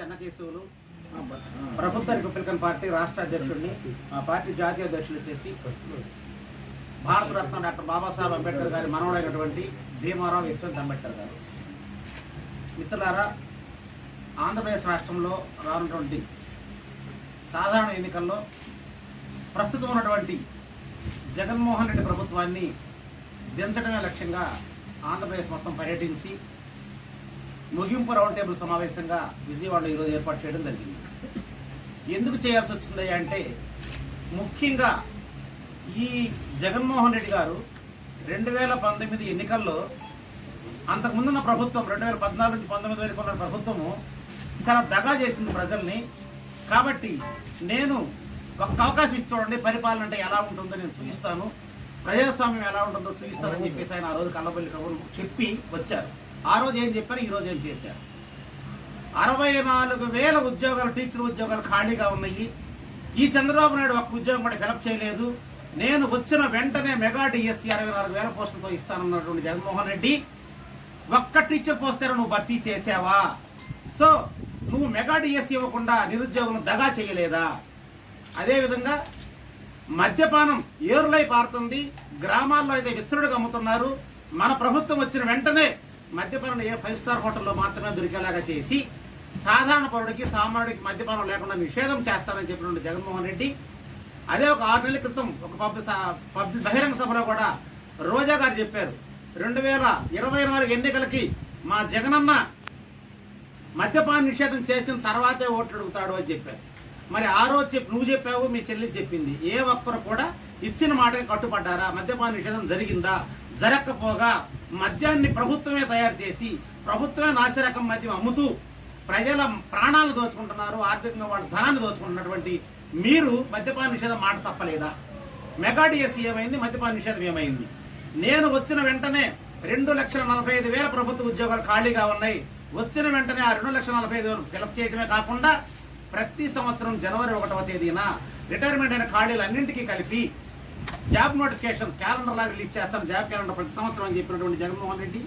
చెన్నకేశవులు ప్రభుత్వ Republican party రాష్ట్ర అధ్యక్షుడిని ఆ పార్టీ జాతీయ అధ్యక్షులు చేసి భారతరత్న డాక్టర్ బాబాసాహెబ్ అంబేద్కర్ గారి మనవడైనటువంటి భీమారావు యశ్వంత్ అంబేద్కర్ గారు. మిత్రులారా ఆంధ్రప్రదేశ్ రాష్ట్రంలో రానున్నటువంటి సాధారణ ఎన్నికల్లో ప్రస్తుతం ఉన్నటువంటి జగన్మోహన్ రెడ్డి ప్రభుత్వాన్ని దించడమే లక్ష్యంగా ఆంధ్రప్రదేశ్ మొత్తం పర్యటించి ముగింపు రౌండ్ టేబుల్ సమావేశంగా విజయవాడలో ఈరోజు ఏర్పాటు చేయడం జరిగింది. ఎందుకు చేయాల్సి వచ్చింది అంటే ముఖ్యంగా ఈ జగన్మోహన్ రెడ్డి గారు రెండు వేల పంతొమ్మిది ఎన్నికల్లో అంతకుముందున్న ప్రభుత్వం రెండు వేల పద్నాలుగు నుంచి పంతొమ్మిది వరకు ఉన్న ప్రభుత్వము చాలా దగా చేసింది ప్రజల్ని. కాబట్టి నేను ఒక్క అవకాశం ఇచ్చి చూడండి పరిపాలన అంటే ఎలా ఉంటుందో నేను చూపిస్తాను. ప్రజాస్వామ్యం ఎలా ఉంటుందో చూపిస్తానని చెప్పేసి ఆయన ఆ రోజు కల్లబల్లి కబురు చెప్పి వచ్చారు. ఆ రోజు ఏం చెప్పారు? ఈ రోజు ఏం చేశారు? అరవై నాలుగు వేల ఉద్యోగాలు టీచర్ ఉద్యోగాలు ఖాళీగా ఉన్నాయి. ఈ చంద్రబాబు నాయుడు ఒక్క ఉద్యోగం కూడా ఫిలప్ చేయలేదు. నేను వచ్చిన వెంటనే మెగా డిఎస్సి అరవై నాలుగు వేల పోస్టులతో ఇస్తానన్నటువంటి జగన్మోహన్ రెడ్డి ఒక్క టీచర్ పోస్టర్ నువ్వు భర్తీ చేసావా సో నువ్వు మెగా డిఎస్సి ఇవ్వకుండా నిరుద్యోగులను దగా చేయలేదా? అదేవిధంగా మద్యపానం ఏరులై పారుతుంది గ్రామాల్లో అయితే విచ్చరుడుగా అమ్ముతున్నారు. మన ప్రభుత్వం వచ్చిన వెంటనే మద్యపానం ఏ ఫైవ్ స్టార్ హోటల్లో మాత్రమే దొరికేలాగా చేసి సాధారణ పౌరుడికి సామాన్యుడికి మద్యపానం లేకుండా నిషేధం చేస్తారని చెప్పినట్టు జగన్మోహన్ రెడ్డి అదే ఒక ఆరు నెలల క్రితం ఒక పబ్ స- పబ్ బహిరంగ సభలో కూడా రోజా గారు చెప్పారు రెండు వేల ఇరవై నాలుగు ఎన్నికలకి మా జగనన్న మద్యపాన నిషేధం చేసిన తర్వాతే ఓట్లు అడుగుతాడు అని చెప్పారు. మరి ఆ రోజు చెప్పి నువ్వు చెప్పావు మీ చెల్లి చెప్పింది. ఏ ఒక్కరు కూడా ఇచ్చిన మాటకి కట్టుబడ్డారా? మద్యపాన నిషేధం జరిగిందా? జరగకపోగా మద్యాన్ని ప్రభుత్వమే తయారు చేసి ప్రభుత్వమే నాసిరకం మద్యం అమ్ముతూ ప్రజల ప్రాణాలు దోచుకుంటున్నారు ఆర్థికంగా వాళ్ళ ధనాన్ని దోచుకుంటున్నటువంటి మీరు మద్యపాన నిషేధం మాట తప్పలేదా? మెగాడిఎస్సీ ఏమైంది? మద్యపాన నిషేధం ఏమైంది? నేను వచ్చిన వెంటనే రెండు లక్షల నలభై ఐదు వేల ప్రభుత్వ ఉద్యోగాలు ఖాళీగా ఉన్నాయి. వచ్చిన వెంటనే ఆ రెండు లక్షల నలభై ఐదు వేలు ఫిలప్ చేయడమే కాకుండా ప్రతి సంవత్సరం జనవరి ఒకటవ తేదీన రిటైర్మెంట్ అయిన ఖాళీలు అన్నింటికీ కలిపి జాబ్ నోటిఫికేషన్ క్యాలెండర్ లాగా రిలీజ్ చేస్తాం. జాబ్ క్యాలెండర్ ప్రతి సంవత్సరం అని చెప్పినటువంటి జగన్మోహన్ రెడ్డి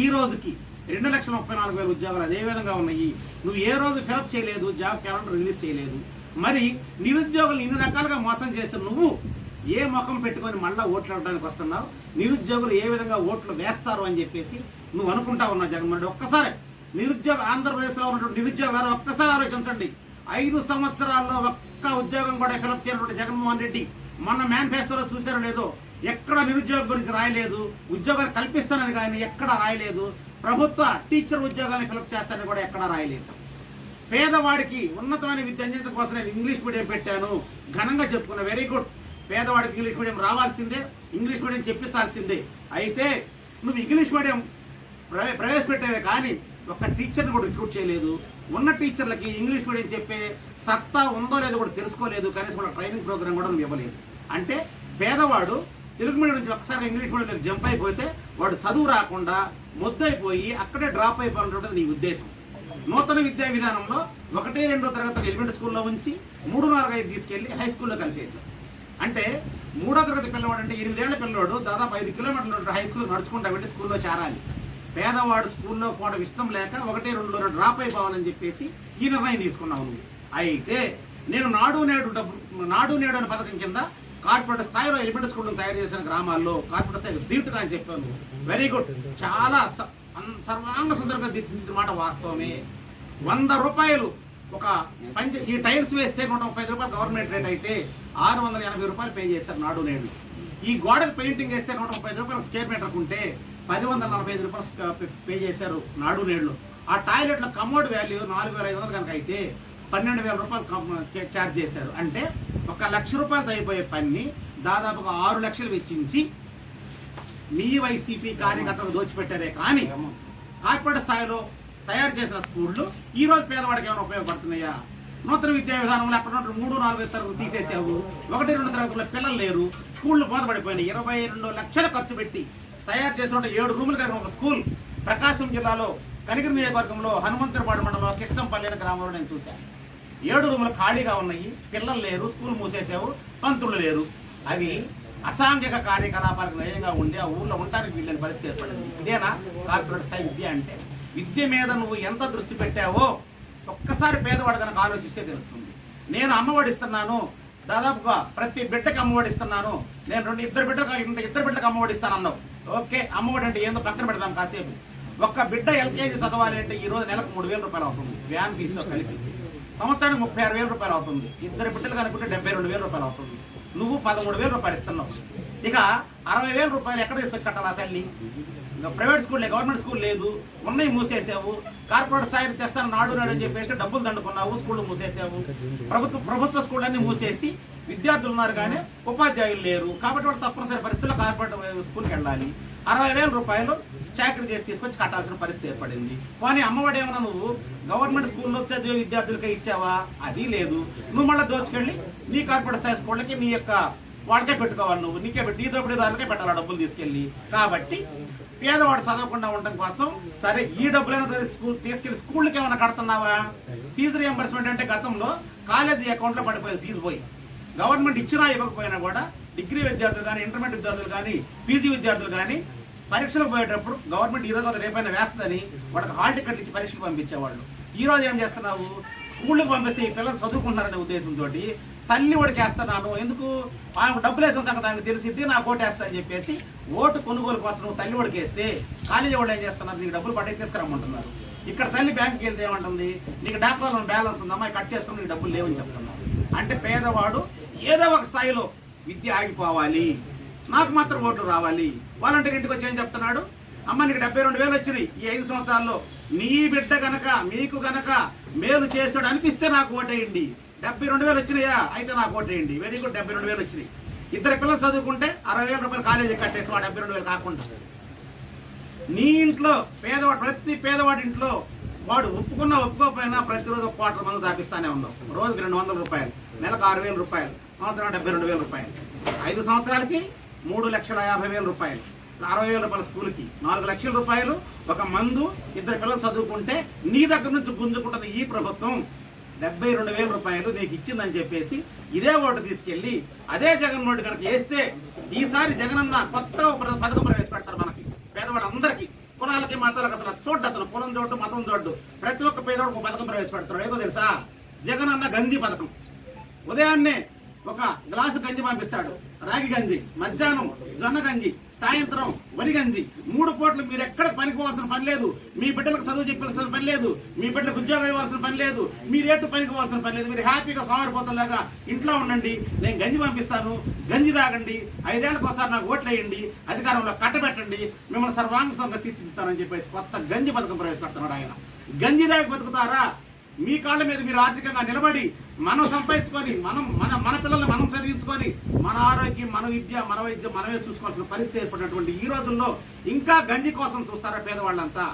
ఈ రోజుకి రెండు లక్షల ముప్పై నాలుగు వేల ఉద్యోగాలు అదే విధంగా ఉన్నాయి. నువ్వు ఏ రోజు ఫిలప్ చేయలేదు జాబ్ క్యాలెండర్ రిలీజ్ చేయలేదు. మరి నిరుద్యోగులు ఇన్ని రకాలుగా మోసం చేసిన నువ్వు ఏ ముఖం పెట్టుకొని మళ్ళా ఓట్లు అవ్వడానికి వస్తున్నావు? నిరుద్యోగులు ఏ విధంగా ఓట్లు వేస్తారు అని చెప్పేసి నువ్వు అనుకుంటా ఉన్నావు జగన్మోహన్ రెడ్డి. ఒక్కసారి నిరుద్యోగ ఆంధ్రప్రదేశ్లో ఉన్నటువంటి నిరుద్యోగాలు ఒక్కసారి ఆలోచించండి. ఐదు సంవత్సరాల్లో ఒక్క ఉద్యోగం కూడా ఫిలప్ చేయనటువంటి జగన్మోహన్ రెడ్డి మొన్న మేనిఫెస్టోలో చూసారో లేదో ఎక్కడ నిరుద్యోగం గురించి రాయలేదు ఉద్యోగాలు కల్పిస్తానని కానీ ఎక్కడ రాయలేదు ప్రభుత్వ టీచర్ ఉద్యోగాలను ఫిలప్ చేస్తానని కూడా ఎక్కడ రాయలేదు. పేదవాడికి ఉన్నతమైన విద్య అందించడం కోసం నేను ఇంగ్లీష్ మీడియం పెట్టాను ఘనంగా చెప్పుకున్నా వెరీ గుడ్ పేదవాడికి ఇంగ్లీష్ మీడియం రావాల్సిందే ఇంగ్లీష్ మీడియం చెప్పించాల్సిందే. అయితే నువ్వు ఇంగ్లీష్ మీడియం ప్రవే ప్రవేశపెట్టావే కానీ ఒక్క టీచర్ని కూడా రిక్రూట్ చేయలేదు. ఉన్న టీచర్లకి ఇంగ్లీష్ మీడియం చెప్పే సత్తా ఉందో లేదో కూడా తెలుసుకోలేదు. కనీసం కూడా ట్రైనింగ్ ప్రోగ్రామ్ కూడా ఇవ్వలేదు. అంటే పేదవాడు తెలుగు మీడియం నుంచి ఒకసారి ఇంగ్లీష్ మీడియంలోకి జంప్ అయిపోతే వాడు చదువు రాకుండా ముద్దయిపోయి అక్కడే డ్రాప్ అయిపోయినటువంటి నీ ఉద్దేశం. నూతన విద్యా విధానంలో ఒకటి రెండో తరగతి ఎలిమెంటరీ స్కూల్లో ఉంచి మూడు నాలుగు ఐదు తీసుకెళ్ళి హై స్కూల్లో కలిపేశాం అంటే మూడో తరగతి పిల్లవాడు అంటే ఎనిమిదేళ్ళ పిల్లవాడు దాదాపు ఐదు కిలోమీటర్లు హై స్కూల్ నడుచుకుంటా వెళ్ళి స్కూల్లో చేరాలి. పేదవాడు స్కూల్లో పోవడం ఇష్టం లేక ఒకటి రెండులో డ్రాప్ అయిపోవాలని చెప్పేసి ఈ నిర్ణయం తీసుకున్నావు నువ్వు. అయితే నేను నాడు నేడు డబ్బు నాడు నేడు అనే పథకం కింద కార్పొరేట్ స్థాయిలో ఎలిమెంట్ స్కూల్ తయారు చేసిన గ్రామాల్లో కార్పొరేట్ స్థాయిలో ధీటుగా అని చెప్పాను. వెరీ గుడ్ చాలా స- సర్వాంగ సుందరంగా దిద్దిన మాట వాస్తవమే. వంద రూపాయలు ఒక పంచ ఈ టైల్స్ వేస్తే నూట ముప్పై రూపాయలు గవర్నమెంట్ రేట్ అయితే ఆరు వందల ఎనభై రూపాయలు పే చేశారు నాడు నేడు. ఈ గోడకు పెయింటింగ్ వేస్తే నూట ముప్పై రూపాయలు స్క్వేర్ మీటర్ ఉంటే పది వందల నలభై ఐదు రూపాయలు పే- పే చేశారు నాడు నేడు. ఆ టాయిలెట్ల కమోడ్ వాల్యూ నాలుగు వేల ఐదు వందలు కనుక అయితే పన్నెండు వేల రూపాయలు ఛార్జ్ చేశారు. అంటే ఒక లక్ష రూపాయలతో అయిపోయే పన్ని దాదాపుగా ఆరు లక్షలు వెచ్చించి మీ వైసీపీ కార్యకర్తలు దోచిపెట్టారే. కానీ కార్పొరేట్ స్థాయిలో తయారు చేసిన స్కూళ్ళు ఈ రోజు పేదవాడికి ఏమైనా ఉపయోగపడుతున్నాయా? నూతన విద్యా విధానంలో అక్కడ మూడు నాలుగు తరగతులు తీసేసావు. ఒకటి రెండు తరగతుల పిల్లలు లేరు. స్కూళ్ళు బోధపడిపోయినాయి ఇరవై రెండు లక్షలు ఖర్చు పెట్టి తయారు చేసిన ఏడు రూములు కలిగిన ఒక స్కూల్ ప్రకాశం జిల్లాలో కనిగిరి నియోజకవర్గంలో హనుమంతులపాడు మండలం కృష్ణంపల్లి గ్రామంలో నేను చూశాను. ఏడు రూములు ఖాళీగా ఉన్నాయి. పిల్లలు లేరు స్కూల్ మూసేసావు పంతులు లేరు. అవి అసాంఘిక కార్యకలాపాలకు నయంగా ఉండి ఆ ఊళ్ళో ఉండడానికి వీళ్ళని పరిస్థితి ఏర్పడింది. ఇదేనా? కార్పొరేట్ స్థాయి విద్య అంటే. విద్య మీద నువ్వు ఎంత దృష్టి పెట్టావో ఒక్కసారి పేదవాడు కనుక ఆలోచిస్తే తెలుస్తుంది. నేను అమ్మఒడి ఇస్తున్నాను. దాదాపుగా ప్రతి బిడ్డకి అమ్మఒడి ఇస్తున్నాను. నేను రెండు ఇద్దరు బిడ్డలకు ఇద్దరు బిడ్డలకు అమ్మఒడి ఇస్తాను అన్నావు ఓకే అమ్మఒడి అంటే ఏందో పక్కన పెడదాం కాసేపు. ఒక్క బిడ్డ ఎల్కేజీ చదవాలి అంటే ఈ రోజు నెలకు మూడు వేల రూపాయలు అవుతుంది. వ్యాన్ ఫీజుతో కలిపి. సంవత్సరానికి ముప్పై ఆరు వేల రూపాయలు అవుతుంది. ఇద్దరు బిడ్డలు కనుకుంటే డెబ్బై రెండు వేల రూపాయలు అవుతుంది. నువ్వు పదమూడు వేల రూపాయలు ఇస్తున్నావు. ఇక అరవై వేల రూపాయలు ఎక్కడ తీసుకొచ్చి కట్టాలా తల్లి? ఇంకా ప్రైవేట్ స్కూల్ లేదు గవర్నమెంట్ స్కూల్ లేదు. ఉన్నాయి మూసేసావు. కార్పొరేట్ స్థాయికి తెస్తాను నాడు నాడు అని చెప్పేసి డబ్బులు దండుకున్నావు. స్కూళ్ళు మూసేసావు. ప్రభుత్వ ప్రభుత్వ స్కూల్ మూసేసి విద్యార్థులు ఉన్నారు కానీ ఉపాధ్యాయులు లేరు. కాబట్టి వాళ్ళు తప్పనిసరి పరిస్థితుల్లో కార్పొరేట్ స్కూల్కి వెళ్ళాలి. అరవై వేల రూపాయలు చాకరీ చేసి తీసుకొచ్చి కట్టాల్సిన పరిస్థితి ఏర్పడింది. కానీ అమ్మఒడి ఏమన్నా నువ్వు గవర్నమెంట్ స్కూల్లో చదివే విద్యార్థులకే ఇచ్చావా? అది లేదు. నువ్వు మళ్ళీ దోచుకెళ్ళి నీ కార్పొరేట్ స్థాయి స్కూళ్ళకి నీ యొక్క వాళ్ళకే పెట్టుకోవాలి నువ్వు. నీకే పెట్టి నీ దోపిడీ దానికే పెట్టాలి డబ్బులు తీసుకెళ్ళి. కాబట్టి పేదవాడు చదవకుండా ఉండడం కోసం సరే ఈ డబ్బులైనా సరే స్కూల్ తీసుకెళ్ళి స్కూల్కి ఏమైనా కడుతున్నావా? ఫీజు రియంబర్స్మెంట్ అంటే గతంలో కాలేజీ అకౌంట్లో పడిపోయేది ఫీజు పోయి. గవర్నమెంట్ ఇచ్చినా ఇవ్వకపోయినా కూడా డిగ్రీ విద్యార్థులు కానీ ఇంటర్మీడియట్ విద్యార్థులు కానీ పీజీ విద్యార్థులు కానీ పరీక్షలకు పోయేటప్పుడు గవర్నమెంట్ ఈ రోజు రేపైనా వేస్తుందని వాళ్ళకి హాల్ టికెట్లు ఇచ్చి పరీక్షలు పంపించేవాళ్ళు. ఈ రోజు ఏం చేస్తున్నావు? స్కూళ్ళకి పంపిస్తే ఈ పిల్లలు చదువుకుంటున్నారనే ఉద్దేశంతో తల్లి వాడికి వేస్తున్నాను. ఎందుకు? ఆమె డబ్బులు వేసిన సంగతి ఆమెకు తెలిసిద్ది నాకు ఓటు వేస్తా అని చెప్పేసి ఓటు కొనుగోలు కోసం నువ్వు తల్లి వాడికి వేస్తే కాలేజీ వాళ్ళు ఏం చేస్తున్నారు? నీకు డబ్బులు పట్టి తీసుకురమ్మంటున్నారు. ఇక్కడ తల్లి బ్యాంకుకి వెళ్తే ఏమంటుంది? నీకు డాక్టర్ బ్యాలెన్స్ ఉందమ్మా కట్ చేసుకుని నీకు డబ్బులు లేవని చెప్తున్నారు. అంటే పేదవాడు ఏదో ఒక స్థాయిలో విద్య ఆగిపోవాలి. నాకు మాత్రం ఓట్లు రావాలి. వాలంటీర్ ఇంటికి వచ్చి ఏం చెప్తున్నాడు? అమ్మ నీకు డెబ్బై రెండు వేలు వచ్చినాయి ఈ ఐదు సంవత్సరాల్లో. నీ బిడ్డ గనక మీకు గనక మేలు చేసాడు అనిపిస్తే నాకు ఓటేయండి. డెబ్బై రెండు వేలు వచ్చినాయా? అయితే నాకు ఓటేయండి. వెరీ గుడ్ డెబ్బై రెండు వేలు వచ్చినాయి. ఇద్దరు పిల్లలు చదువుకుంటే అరవై వేల రూపాయలు కాలేజీ కట్టేసి వాడు డెబ్బై రెండు వేలు కాకుండా. నీ ఇంట్లో పేదవాడు ప్రతి పేదవాడి ఇంట్లో వాడు ఒప్పుకున్నా ఒప్పుకోకపోయినా ప్రతిరోజు ఒక క్వార్టర్ మంది దాపిస్తానే ఉన్నాం. రోజుకి రెండు వందల రూపాయలు నెలకు ఆరు వేల రూపాయలు సంవత్సరం డెబ్బై రెండు వేల రూపాయలు. ఐదు సంవత్సరాలకి మూడు లక్షల యాభై వేల రూపాయలు. అరవై వేల రూపాయల స్కూల్కి నాలుగు లక్షల రూపాయలు. ఒక మందు ఇద్దరు పిల్లలు చదువుకుంటే నీ దగ్గర నుంచి గుంజుకుంటున్న ఈ ప్రభుత్వం. డెబ్బై రెండు వేల రూపాయలు నీకు ఇచ్చిందని చెప్పేసి ఇదే ఓటు తీసుకెళ్ళి అదే జగన్మోహన్ కనుక వేస్తే ఈసారి జగనన్న కొత్త ఒక పథకం ప్రవేశపెడతారు మనకి పేదవాడు అందరికీ కులాలకి మతాలకు అసలు చూడ్డు అతను కులం చూడ్డు మతం చూడ్డు ప్రతి ఒక్క పేదవాడు ఒక పథకం ప్రవేశపెడతాడు ఏదో తెలుసా? జగనన్న గంజి పథకం. ఉదయాన్నే ఒక గ్లాసు గంజి పంపిస్తాడు. రాగి గంజి మధ్యాహ్నం జొన్న గంజి సాయంత్రం వరి గంజి మూడు పూటలు మీరు ఎక్కడ పనికోవాల్సిన పని లేదు. మీ బిడ్డలకు చదువు చెప్పాల్సిన పని లేదు. మీ బిడ్డలకు ఉద్యోగం ఇవ్వాల్సిన పని లేదు. మీరు ఏటు పనికోవాల్సిన పని లేదు. మీరు హ్యాపీగా సోమరిపోతలాగా ఇంట్లో ఉండండి. నేను గంజి పంపిస్తాను. గంజి తాగండి. ఐదేళ్ళకు ఒకసారి నాకు ఓట్లు వేయండి. అధికారంలో కట్టబెట్టండి. మిమ్మల్ని సర్వాంగంగా తీర్చిదిద్దానని చెప్పేసి కొత్త గంజి పథకం ప్రవేశపెడుతున్నాడు ఆయన. గంజి దాకా బతుకుతారా? మీ కాళ్ళ మీద మీరు ఆర్థికంగా నిలబడి మనం సంపాదించుకొని మనం మన మన పిల్లల్ని మనం చదివించుకొని మన ఆరోగ్యం మన విద్య మన వైద్యం మనమే చూసుకోవాల్సిన పరిస్థితి ఏర్పడినటువంటి ఈ రోజుల్లో ఇంకా గంజి కోసం చూస్తారా పేదవాళ్ళంతా?